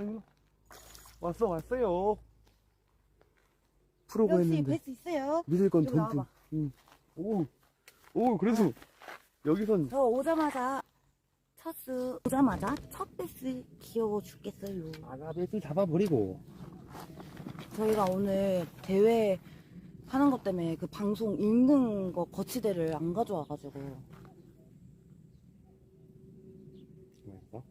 아이고. 왔어 왔어요. 역시 했는데 뵐수 있어요. 믿을 건 여기 던짐. 와봐. 응. 오, 오 그래서 여기선 저 오자마자 첫수 오자마자 첫 베스 귀여워 죽겠어요. 아가베스 잡아버리고. 저희가 오늘 대회 하는 것 때문에 그 방송 읽는 거 거치대를 안 가져와가지고 뭐였어?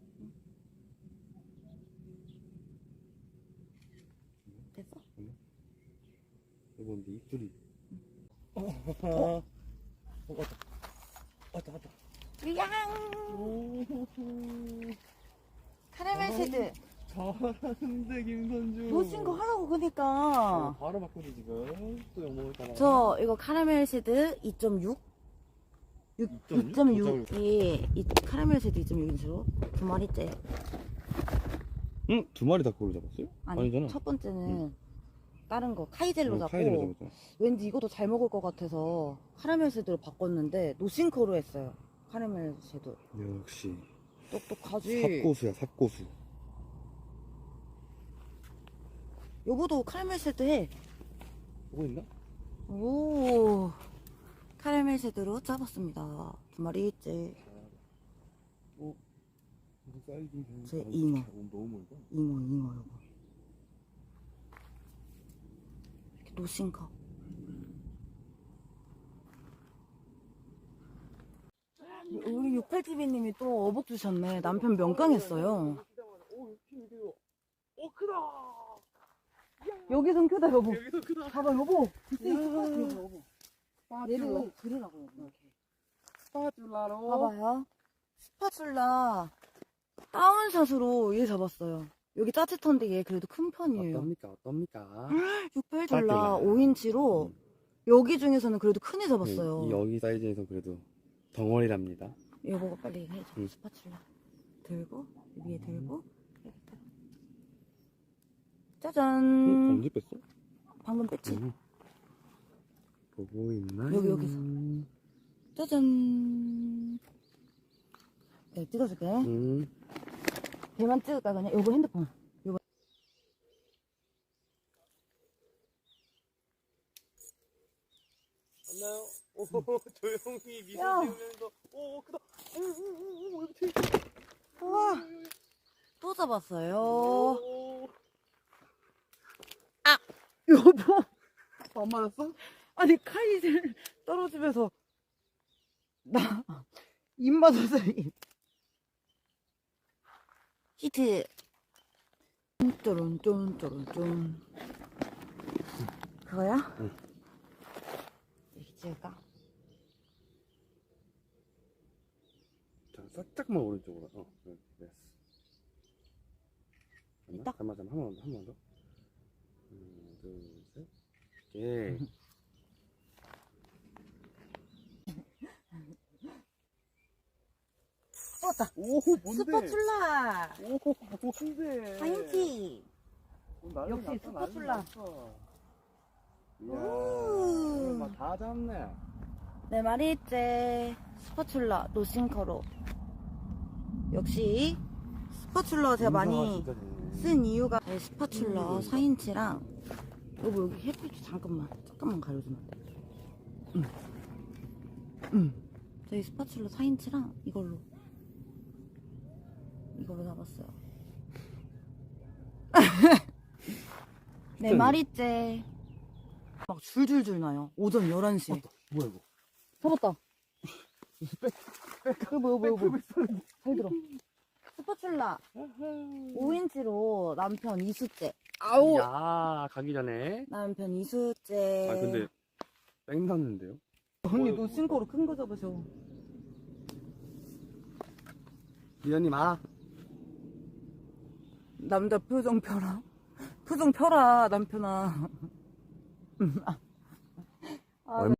됐어? 근데 입술이. 어, 어, 어, 왔다. 왔다 왔다. 양 카라멜 쉐드 잘하는데 김선주. 놓친 거 하라고 어, 그니까 바로 바꾸지 지금. 또 욕먹을까봐. 저 이거 카라멜 쉐드 2.6 2.6? 2.6이 이 카라멜 쉐드 2.6인치로 두 마리째 응? 두 마리 다 그걸로 잡았어요? 아니 아니잖아. 첫 번째는 다른 거 카이젤로 어, 잡고 카이드로. 왠지 이것도 잘 먹을 것 같아서 카라멜 쉐드로 바꿨는데 노싱크로 했어요 카라멜 쉐드 역시 똑똑하지 삽고수야 삽고수. 여보도 카라멜 쉐드 해 보고 있나? 오, 카라멜 쉐드로 잡았습니다. 두 마리째. 무슨 사이즈? 제 잉어. 너무 멀다. 잉어, 잉어. 이렇게 노신가. 우리 68TV님이 또 어복 주셨네. 남편 명강했어요. 오 크다. 여기선 크다, 여보. 여기서 크다. 봐봐, 여보. 야. 여보. 얘를 들으라고, 여보. 스파츌라로. 봐봐요. 스파츌라 다운샷으로 얘 잡았어요. 여기 짜릿한데 얘 그래도 큰 편이에요. 어떻습니까? 어떻습니까? 68졸라 스파츌라. 5인치로 음. 여기 중에서는 그래도 큰 애 잡았어요. 이- 여기 사이즈에서 그래도 덩어리랍니다. 여보가 빨리 해줘. 음. 스파츌라 들고 위에 들고 이렇게. 짜잔. 응? 언제 뺐어? 방금 뺐지? 응. 보고 있나요? 여기, 여기서. 짜잔. 네, 찍어줄게. 응. 배만 찍을까 그냥? 요거 핸드폰. 요거. 맞나요? 오, 조용히 미소 야. 지으면서 오, 크다. 오, 오, 오, 여기 뒤에. 우와. 또 잡았어요. 오. 여보. 안 맞았어? 아니 카이를 떨어지면서 나 입맛 없어 입. 히트 쫀쫀쫀쫀쫀 그거야? 응. 여기 찍을까? 자, 살짝만 오른쪽으로. 어, 그래, 됐어. 맞나? 있다? 잘 맞아. 한번 더, 한 번 더. 하나, 둘, 셋. 오케이. 오, 스파츌라 오, 뭔데? 파인티 오, 역시 났어, 난리 스파츌라. 났어. 이야, 다 잡네. 네 마리 째 스파츌라 노싱커로 역시 스파츌라 제가 많이. 쓴 이유가 이 스파츌라 4인치랑 여보 여기 햇빛이 잠깐만 잠깐만 가려주면 안 돼? 응. 응. 저희 스파츌라 4인치랑 이걸로 이걸로 잡았어요. 네 마리째 막 줄줄줄 나요. 오전 11시에. 뭐야, 이거? 잡았다. 이거 뭐야 뭐야 뭐야 잘 들어. 스파츌라 5인치로 남편 이수째. 아우. 야, 가기 전에. 남편 이수째. 아, 근데, 뺑 났는데요? 언니 너 신고로 큰 거 잡으셔. 미연님, 아. 남자 표정 펴라. 표정 펴라 남편아. 아,